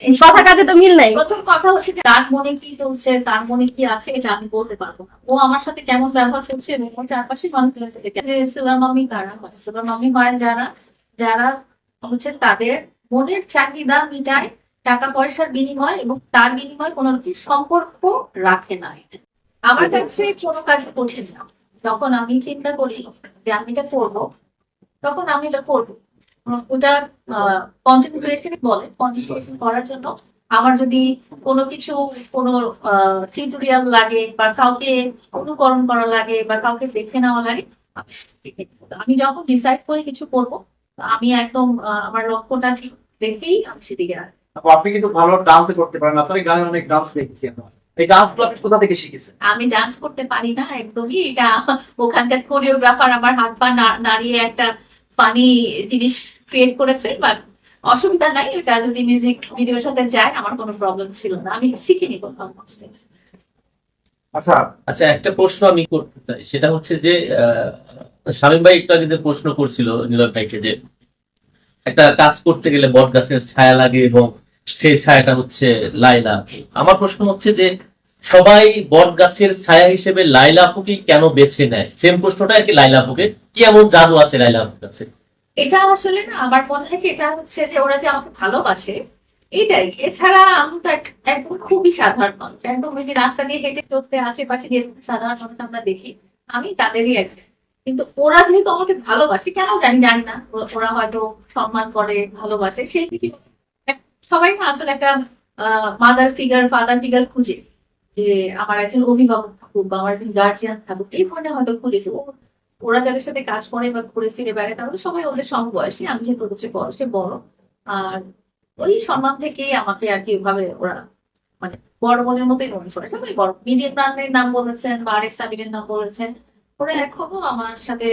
কথা কাজে তো মিল নাই। প্রথম কথা হচ্ছে তার মনে কি চলছে, তার মনে কি আছে, এটা আমি বলতে পারব না। ও আমার সাথে কেমন ব্যবহার করছে এবং ওর চারপাশে সাথে সুগার মামি কারা হয়? সুগার মামি হয় যারা যারা হচ্ছে তাদের মনের চাহিদা মিটায় টাকা পয়সার বিনিময় এবং তার বিনিময়ে কোনো রকম সম্পর্ক রাখে না। আমার কাছে কোনো কাজ কঠিন না। যখন আমি চিন্তা করি যে আমি এটা করব, তখন আমি এটা করব। ওটা কন্টেন্ট ক্রিয়েশন বলে। কন্টেন্ট ক্রিয়েশন করার জন্য আমার যদি কোনো কিছু কোনো টিউটোরিয়াল লাগে বা কাউকে অনুকরণ করা লাগে বা কাউকে দেখে নেওয়া লাগে আমি যখন ডিসাইড করে কিছু করব আমি একদম আমার লক্ষ্যটা ঠিক দেখেই আমি সেদিকে। আপনি কিন্তু ভালো ডান্স করতে পারেন। আপনার গানে অনেক ডান্স দেখছি আমরা। এই ডান্সগুলো কোথা থেকে শিখেছেন? আমি ডান্স করতে পারি না একদমই। এটা ওখানকার কোরিওগ্রাফার আমার হাত পা নাড়িয়ে একটা ফানি জিনিস ক্রিয়েট করেছে বাট অসুবিধা নাই এটা যদি মিউজিক ভিডিওর সাথে যায় আমার কোনো প্রবলেম ছিল না। আমি শিখিনি কোথাও। আচ্ছা। আচ্ছা একটা প্রশ্ন আমি করতে চাই। সেটা হচ্ছে যে আহ, শামীম ভাই একটু আগে যে প্রশ্ন করছিল নীলয় ভাইকে যে একটা কাজ করতে গেলে বট গাছের ছায়া লাগে এবং সেই ছায়াটা হচ্ছে লাইলা। আমার প্রশ্ন হচ্ছে যে সবাই বট গাছের ছায়া হিসেবে লাইলা আপুকে কেন বেছে নেয়? সেম প্রশ্নটা আর কি লাইলা আপুকে। কি এমন জাদু আছে লাইলা আপুর কাছে? এটা আসলে না, আমার মনে হয় এটা হচ্ছে যে ওরা যে আমাকে ভালোবাসে, এটাই। এছাড়া আমি তো একদম খুবই সাধারণ মানুষ। একদম ওই যে রাস্তা দিয়ে হেঁটে চলতে আশেপাশে যে সাধারণ মানুষ আমরা দেখি, আমি তাদেরই একজন কিন্তু ওরা যেহেতু আমাকে ভালোবাসে, কেন জানি জানি না। ওরা হয়তো সম্মান করে, ভালোবাসে সেই সবাই না আসলে একটা মাদার ফিগার ফাদার ফিগার খুঁজে। যে আমার একজন অভিভাবক থাকুক বা আমার একজন গার্জিয়ান থাকুক, এই ধরনের হয়তো খুঁজে ওরা যাদের সাথে কাজ করে বা ঘুরে ফিরে বেড়ায়, তারা সবাই ওদের সমবয়সী আমি যেহেতু ওদের বয়সে বড়। আর ওই সম্মান থেকেই আমাকে আর কি ওইভাবে ওরা মানে বড় বোনের মতোই মনে করে। সবাই বড়। মিডিয়ান ব্রান্ডের নাম বলেছেন বা আরেক সাবিরের নাম বলেছেন। ওরা এখনও আমার সাথে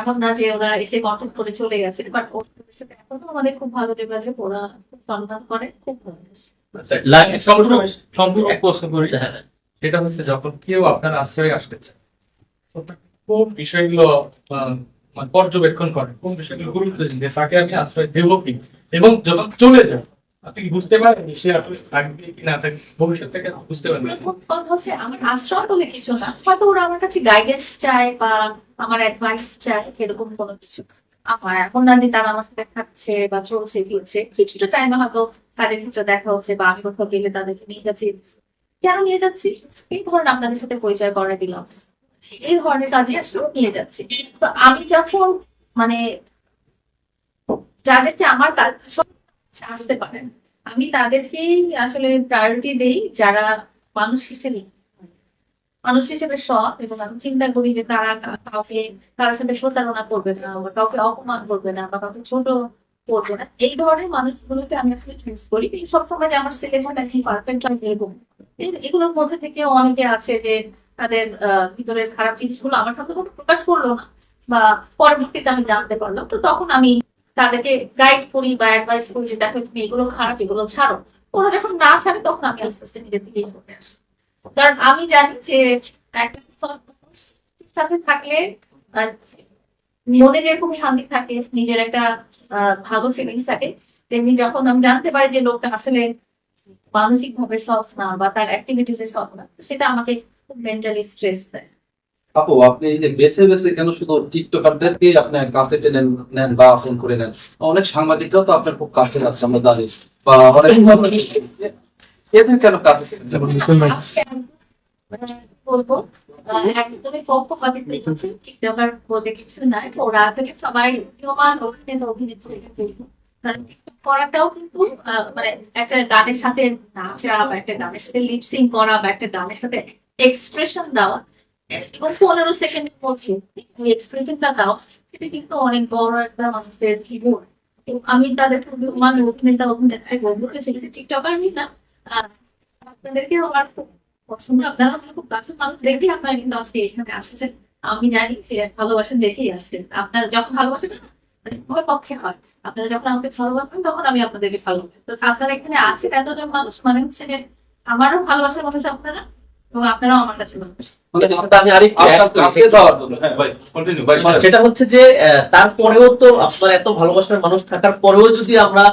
এমন না যে ওরা এসে গঠন করে চলে গেছে বাট ওদের সাথে এখনও আমাদের খুব ভালো যোগাযোগ, ওরা খুব সম্মান করে, খুব ভালোবাসে। প্রশ্ন করি? আচ্ছা, হ্যাঁ। সেটা হচ্ছে যখন কেউ আপনার আশ্রয়ে আসতে চায় কোন বিষয়গুলো মানে পর্যবেক্ষণ করে কোন বিষয়গুলো গুরুত্ব দিন তাকে আমি আশ্রয় দেবো কি? এবং যখন চলে যায় আপনি বুঝতে পারেন সে আসলে থাকবে কি না? থাকবে ভবিষ্যৎ থেকে বুঝতে পারেন প্রথম কথা হচ্ছে আমার আশ্রয় বলে কিছু না। হয়তো ওরা আমার কাছে গাইডেন্স চায় বা আমার অ্যাডভাইস চায় এরকম কোনো কিছু। আমার এখন না যে তারা আমার সাথে থাকছে বা চলছে ফিরছে কিছুটা টাইমে হয়তো কাজের ক্ষেত্রে দেখা হচ্ছে বা আমি কোথাও গেলে তাদেরকে নিয়ে যাচ্ছি। কেন নিয়ে যাচ্ছি? এই ধরনের আপনাদের সাথে পরিচয় করা দিলাম। এই ধরনের কাজে আসলেও নিয়ে যাচ্ছি। তো আমি যখন মানে যাদেরকে আমার কাজ আসতে পারেন আমি তাদেরকেই আসলে প্রায়োরিটি দেই যারা মানুষ হিসেবে। মানুষ হিসেবে সৎ এবং আমি চিন্তা করি যে তারা কাউকে কারোর সাথে প্রতারণা করবে না বা কাউকে অপমান করবে না বা কাউকে ছোট করবে না। এই ধরনের মানুষগুলোকে আমি আসলে চুজ করি সবসময় যে আমার সিলেকশন একদম পারফেক্ট আমি এরকম এগুলোর মধ্যে থেকে অনেকে আছে যে তাদের ভিতরের খারাপ জিনিসগুলো আমার সাথে কোনো প্রকাশ করল না বা পরবর্তীতে আমি জানতে পারলাম, তো তখন আমি তাদেরকে গাইড করি বা অ্যাডভাইস করি যে, দেখো, তুমি এগুলো খারাপ, এগুলো ছাড়ো। ওরা যখন না ছাড়ে, তখন আমি আস্তে আস্তে নিজে থেকেই চলে আসি। কারণ আমি জানি যে সাথে থাকলে মনে যেরকম শান্তি থাকে নিজের একটা আহ, ভালো ফিলিংস থাকে তেমনি যখন আমি জানতে পারি যে লোকটা আসলে মানসিক ভাবে সৎ না বা তার অ্যাক্টিভিটিসে সৎ না সেটা আমাকে খুব মেন্টালি স্ট্রেস দেয়। আপু আপনি এই যে বেছে বেছে কেন শুধু টিকটকারদেরকে আপনি কাছে টেনে নেন বা ফোন করে নেন? অনেক সাংবাদিকরাও তো আপনার খুব কাছে আছে আমরা জানি। বা অনেক এদের কেন কাছে? বলব? একদমই পক্ষপাতিত্ব হচ্ছে টিকটকার বলতে কিছু নাই। ওরা আসলে সবাই উদীয়মান অভিনেতা অভিনেত্রী। করাটাও কিন্তু মানে একটা গানের সাথে নাচা বা একটা গানের সাথে লিপসিং করা বা একটা গানের সাথে এক্সপ্রেশন দেওয়া এবং পনেরো সেকেন্ডের মধ্যে তুমি এক্সপ্রেশনটা দাও সেটা কিন্তু অনেক বড় একটা মানুষের জীবন আমি তাদেরকে উদীয়মান অভিনেতা অভিনেত্রী বলব সেটা টিকটকার আমি না। আপনাদেরকে আমার খুব পছন্দ আপনারা খুব কাছের মানুষ দেখেই আপনারা কিন্তু আজকে এখানে আসছেন। আমি জানি যে ভালোবাসেন দেখেই আসছেন। আপনারা যখন ভালোবাসেন মানে উভয় পক্ষে হয়। আপনারা যখন আমাকে ভালোবাসেন তখন আমি আপনাদেরকে ভালোবাসি। তো আপনারা এখানে আছেন এতজন মানুষ মানে হচ্ছে যে আমারও ভালোবাসার মানুষ আপনারা এবং আপনারাও আমার কাছে ভালোবাসেন আচ্ছা, হ্যাঁ ভাই কন্টিনিউ ভাই বলেন। সেটা হচ্ছে যে আহ, তারপরেও তো আপনার এত ভালোবাসার মানুষ থাকার পরেও যদি আমরা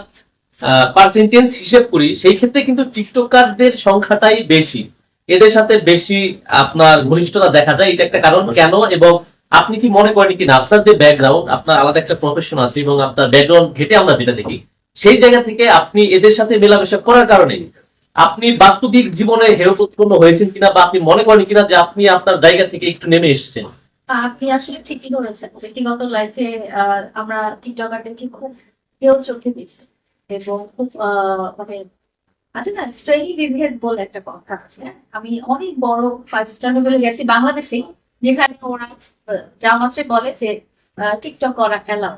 পার্সেন্টেজ হিসেব করি সেই ক্ষেত্রে কিন্তু টিকটকারদের সংখ্যাটাই বেশি। এদের সাথে বেশি আপনার ঘনিষ্ঠতা দেখা যায়, এটা একটা কারণ। কেন? এবং আপনি কি মনে করেন কিনা আপনার যে ব্যাকগ্রাউন্ড আপনার আলাদা একটা প্রফেশন আছে এবং আপনার ব্যাকগ্রাউন্ড ঘেটে আমরা যেটা দেখি, সেই জায়গা থেকে আপনি এদের সাথে মেলামেশা করার কারণে আপনি বাস্তবিক জীবনে হেরত উৎপন্ন হয়েছেন কিনা বা আপনি মনে করেন কিনা যে আপনি আপনার জায়গা থেকে একটু নেমে এসেছেন? আপনি আসলে ঠিকই ধরেছেন ব্যক্তিগত লাইফে আমরা টিকটকারদেরকে খুব কেউ চোখে এবং খুব মানে আছে না শ্রেণি বিভেদ বলে একটা কথা আছে। আমি অনেক বড় ফাইভ স্টার হোটেলে গেছি বাংলাদেশে যেখানে ওরা আহ, যা মাত্র বলে যে টিকটক করা এলাও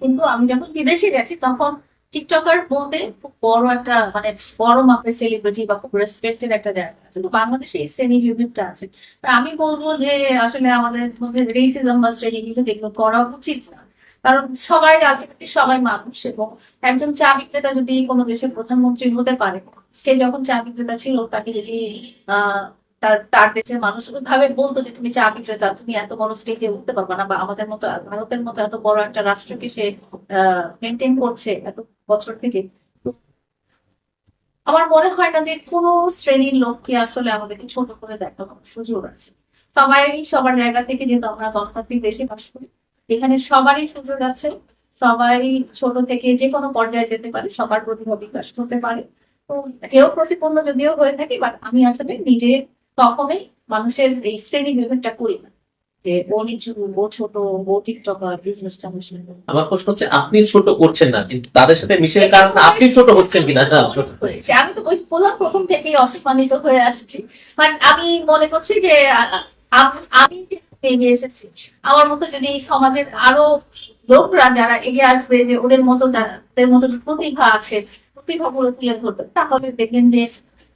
কিন্তু আমি যখন বিদেশে গেছি তখন টিকটকার বলতে খুব বড় একটা মানে বড় মাপের সেলিব্রিটি বা খুব রেসপেক্টেড একটা জায়গা আছে। তো বাংলাদেশে এই শ্রেণি বিভেদটা আছে। আমি বলব যে আসলে আমাদের মধ্যে রেসিজম বা শ্রেণি বিভেদ এগুলো করা উচিত না। কারণ সবাই আলটিমেটলি সবাই মানুষ এবং একজন চা বিক্রেতা যদি কোনো দেশের প্রধানমন্ত্রী হতে পারে, সে যখন চা বিক্রেতা ছিল, তাকে যদি তার তার দেশের মানুষ ওইভাবে বলতো যে, তুমি চা বিক্রেতা, তুমি এত বড় স্টেজে উঠতে পারবে না বা আমাদের মতো, ভারতের মতো এত বড় একটা রাষ্ট্রকে সে মেনটেন করছে এত বছর থেকে। আমার মনে হয় না যে কোনো শ্রেণির লোককে আসলে আমাদেরকে ছোট করে দেখানোর সুযোগ আছে। সবাই সবার জায়গা থেকে যেহেতু আমরা গণতান্ত্রিক দেশে বাস করি এখানে সবারই সুযোগ আছে সবাই ছোট থেকে যে কোনো পর্যায়ে যেতে পারে সবার প্রতিভা বিকাশ করতে পারে। তো কেউ প্রতিপন্ন যদিও হয়ে থাকে বাট আমি আসলে নিজে কখনোই মানুষের এই শ্রেণি বিভেদটা করি না। যে ও নিচু ও ছোট ও টিকটকার বিজনেস আমার প্রশ্ন হচ্ছে আপনি ছোট করছেন না কিন্তু তাদের সাথে মিশে কারণে আপনি ছোট হচ্ছেন কিনা? আমি তো ওই বললাম প্রথম থেকেই অসম্মানিত হয়ে আসছি। বাট আমি মনে করছি যে আম- আমি যে এগিয়ে এসেছি। আমার মতো যদি সমাজের আরও লোকরা যারা এগিয়ে আসবে যে ওদের মতো যাদের মতো যে প্রতিভা আছে প্রতিভাগুলো তুলে ধরবে তাহলে দেখবেন যে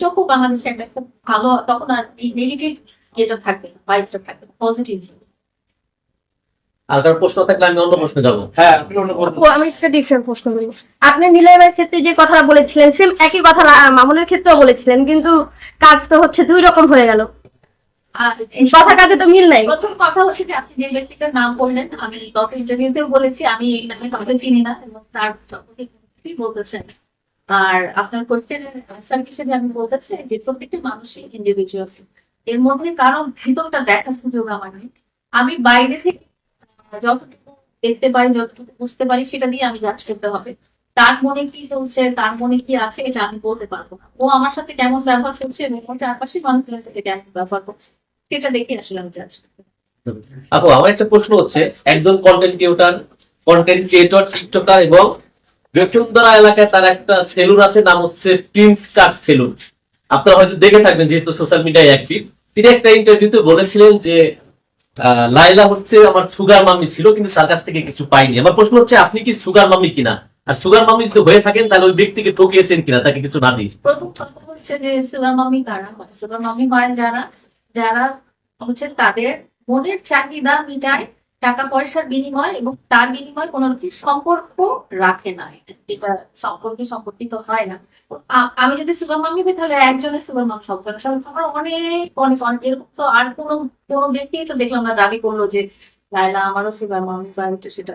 চকু বাংলাদেশে একটা খুব ভালো তখন আর এই নেগেটিভ ইয়েটা থাকবে না ভাইবটা থাকবে পজিটিভ আর কারও প্রশ্ন থাকলে আমি অন্য প্রশ্নে যাব। হ্যাঁ আপনি অন্য আমি একটা ডিফারেন্ট প্রশ্ন করি। আপনি নিলয়ের ক্ষেত্রে যে কথাটা বলেছিলেন সেম একই কথা মামুনের ক্ষেত্রেও বলেছিলেন কিন্তু কাজ তো হচ্ছে দুই রকম হয়ে গেল। কথা কাজে তো মিল নাই। প্রথম কথা হচ্ছে যে আপনি যে ব্যক্তিটার নাম বললেন, আমি গত ইন্টারভিউতেও বলেছি, আমি এই নামে কাউকে চিনি না এবং তার সম্পর্কে কিছুই বলতে চাই না। আর আপনার কোশ্চেনের আনসার হিসেবে আমি বলতে চাই যে প্রত্যেকটা মানুষই ইন্ডিভিজুয়াল এর মধ্যে কারণ ভিতরটা দেখার সুযোগ আমার নেই। আমি বাইরে থেকে যতটুকু দেখতে পারি, যতটুকু বুঝতে পারি, সেটা দিয়ে আমি জাজ করতে হবে। তার মনে কি চলছে, তার মনে কি আছে, এটা আমি বলতে পারব না। ও আমার সাথে কেমন ব্যবহার করছে এবং ওর চারপাশের মানুষজনের সাথে কেমন ব্যবহার করছে সেটা দেখে আসলে আমি জাজ আপু আমার একটা প্রশ্ন হচ্ছে একজন content creator content creator TikToker এবং এলাকায় তার একটা সেলুন আছে নাম হচ্ছে প্রিন্স কাট সেলুন আপনারা হয়তো দেখে থাকবেন যেহেতু সোশ্যাল মিডিয়ায় অ্যাক্টিভ তিনি একটা ইন্টারভিউতে বলেছিলেন যে লাইলা হচ্ছে আমার সুগার মামি ছিল কিন্তু তার কাছ থেকে কিছু পাইনি। আমার প্রশ্ন হচ্ছে আপনি কি সুগার মামি কিনা? আর সুগার মামি যদি হয়ে থাকেন তাহলে ওই ব্যক্তিকে ঠকিয়েছেন কিনা? তাকে কিছু না দিয়ে। প্রথম কথা হচ্ছে যে সুগার মামি কারা হয়? সুগার মামি হয় যারা যারা হচ্ছে তাদের মনের চাহিদা মিটায় টাকা পয়সার বিনিময় এবং তার বিনিময় কোনো রকম সম্পর্ক রাখে না। এটা সম্পর্কে সম্পর্কিত হয় না। আমি যদি সুগার মামি হই তাহলে একজনের সুগার মাম জনের আমার অনেক অনেক অনেক। এরকম তো আর কোনো কোনো ব্যক্তি তো দেখলাম না দাবি করল যে লাইলা আমারও সুগার মামি বা এটা সেটা।